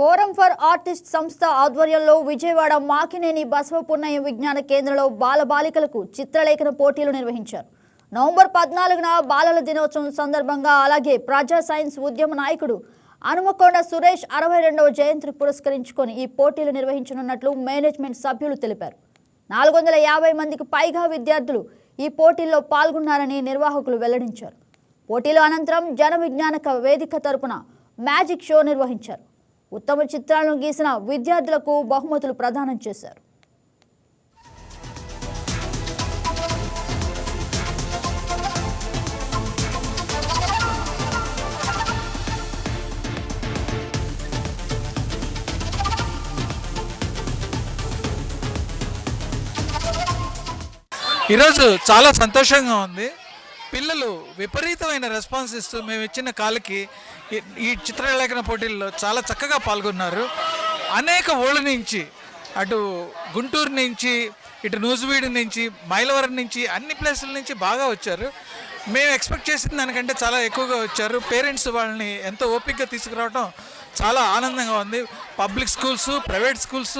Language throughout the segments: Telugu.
ఫోరం ఫర్ ఆర్టిస్ట్ సంస్థ ఆధ్వర్యంలో విజయవాడ మాకినేని బసవపున్నయ్య విజ్ఞాన కేంద్రంలో బాలబాలికలకు చిత్రలేఖన పోటీలు నిర్వహించారు. నవంబర్ పద్నాలుగున బాలల దినోత్సవం సందర్భంగా అలాగే ప్రజా సైన్స్ ఉద్యమ నాయకుడు హనుమకొండ సురేష్ అరవై రెండవ జయంతిని పురస్కరించుకొని ఈ పోటీలు నిర్వహించనున్నట్లు మేనేజ్మెంట్ సభ్యులు తెలిపారు. నాలుగు వందల యాభై మందికి పైగా విద్యార్థులు ఈ పోటీల్లో పాల్గొన్నారని నిర్వాహకులు వెల్లడించారు. పోటీల అనంతరం జన విజ్ఞానక వేదిక తరపున మ్యాజిక్ షో నిర్వహించారు. ఉత్తమ చిత్రాలను గీసిన విద్యార్థులకు బహుమతులు ప్రదానం చేశారు. ఈరోజు చాలా సంతోషంగా ఉంది. పిల్లలు విపరీతమైన రెస్పాన్స్ ఇస్తూ మేము ఇచ్చిన కాలుకి ఈ- చిత్రలేఖన పోటీల్లో చాలా చక్కగా పాల్గొన్నారు. అనేక ఊళ్ళ నుంచి అటు గుంటూరు నుంచి ఇటు నూజివీడు నుంచి మైలవరం నుంచి అన్ని ప్లేసుల నుంచి బాగా వచ్చారు. మేము ఎక్స్పెక్ట్ చేసిన దానికంటే చాలా ఎక్కువగా వచ్చారు. పేరెంట్స్ వాళ్ళని ఎంతో ఓపికగా తీసుకురావడం చాలా ఆనందంగా ఉంది. Public schools private schools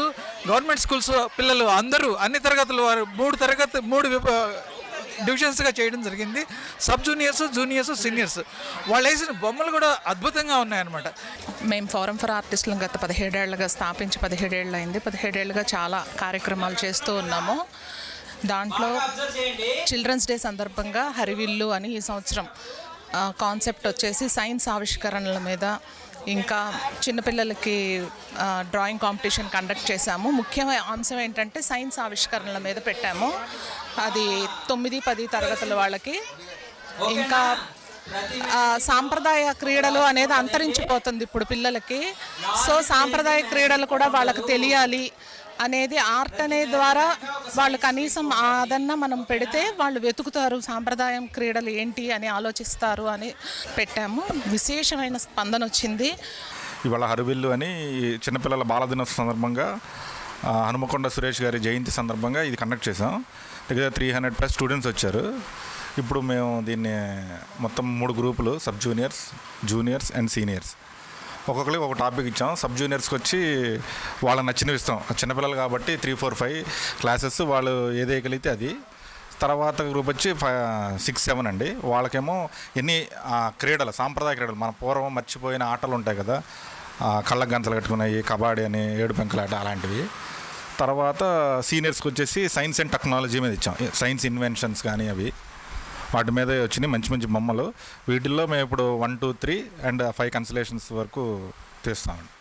government schools పిల్లలు అందరూ అన్ని తరగతుల వారు మూడు తరగతి మూడు డివిజన్స్గా చేయడం జరిగింది. Sub juniors juniors seniors. వాళ్ళు వేసిన బొమ్మలు కూడా అద్భుతంగా ఉన్నాయన్నమాట. మేము ఫోరం ఫర్ ఆర్టిస్టులను గత పదిహేడేళ్ళుగా స్థాపించి పదిహేడేళ్ళు అయింది పదిహేడేళ్ళుగా చాలా కార్యక్రమాలు చేస్తూ ఉన్నాము. దాంట్లో చిల్డ్రన్స్ డే సందర్భంగా హరివిల్లు అని ఈ సంవత్సరం కాన్సెప్ట్ వచ్చేసి సైన్స్ ఆవిష్కరణల మీద ఇంకా చిన్నపిల్లలకి డ్రాయింగ్ కాంపిటీషన్ కండక్ట్ చేశాము. ముఖ్యమైన అంశం ఏంటంటే సైన్స్ ఆవిష్కరణల మీద పెట్టాము. అది తొమ్మిది పది తరగతుల వాళ్ళకి. ఇంకా సాంప్రదాయ క్రీడలు అనేది అంతరించిపోతుంది ఇప్పుడు పిల్లలకి. సో సాంప్రదాయ క్రీడలు కూడా వాళ్ళకి తెలియాలి అనేది ఆర్ట్ అనే ద్వారా వాళ్ళు కనీసం అదన్నా మనం పెడితే వాళ్ళు వెతుకుతారు సాంప్రదాయం క్రీడలు ఏంటి అని ఆలోచిస్తారు అని పెట్టాము. విశేషమైన స్పందన వచ్చింది. ఇవాళ హరువిల్లు అని చిన్నపిల్లల బాలదినోత్సవం సందర్భంగా హనుమకొండ సురేష్ గారి జయంతి సందర్భంగా ఇది కండక్ట్ చేసాం దగ్గర త్రీ హండ్రెడ్ ప్లస్ స్టూడెంట్స్ వచ్చారు. ఇప్పుడు మేము దీన్ని మొత్తం మూడు గ్రూపులు sub juniors juniors and seniors ఒక్కొక్కరికి ఒక టాపిక్ ఇచ్చాం. సబ్ జూనియర్స్కి వచ్చి వాళ్ళకి నచ్చినవి ఇస్తాం. చిన్నపిల్లలు కాబట్టి త్రీ ఫోర్ ఫైవ్ క్లాసెస్ వాళ్ళు ఏదేయగలిగితే అది. తర్వాత గ్రూప్ వచ్చి ఫైవ్ సిక్స్ సెవెన్ అండి. వాళ్ళకేమో ఎన్ని క్రీడలు సాంప్రదాయ క్రీడలు మన పూర్వం మర్చిపోయిన ఆటలు ఉంటాయి కదా. కళ్ళ గంతలు కట్టుకున్నాయి కబడ్డీ అని ఏడు పెంకులాట అలాంటివి. తర్వాత సీనియర్స్కి వచ్చేసి సైన్స్ అండ్ టెక్నాలజీ మీద ఇచ్చాం. సైన్స్ ఇన్వెన్షన్స్ కానీ అవి. వాటి మీద వచ్చినాయి మంచి మంచి బొమ్మలు. వీటిల్లో మేము ఇప్పుడు one two three and five consolations వరకు తీస్తామండి.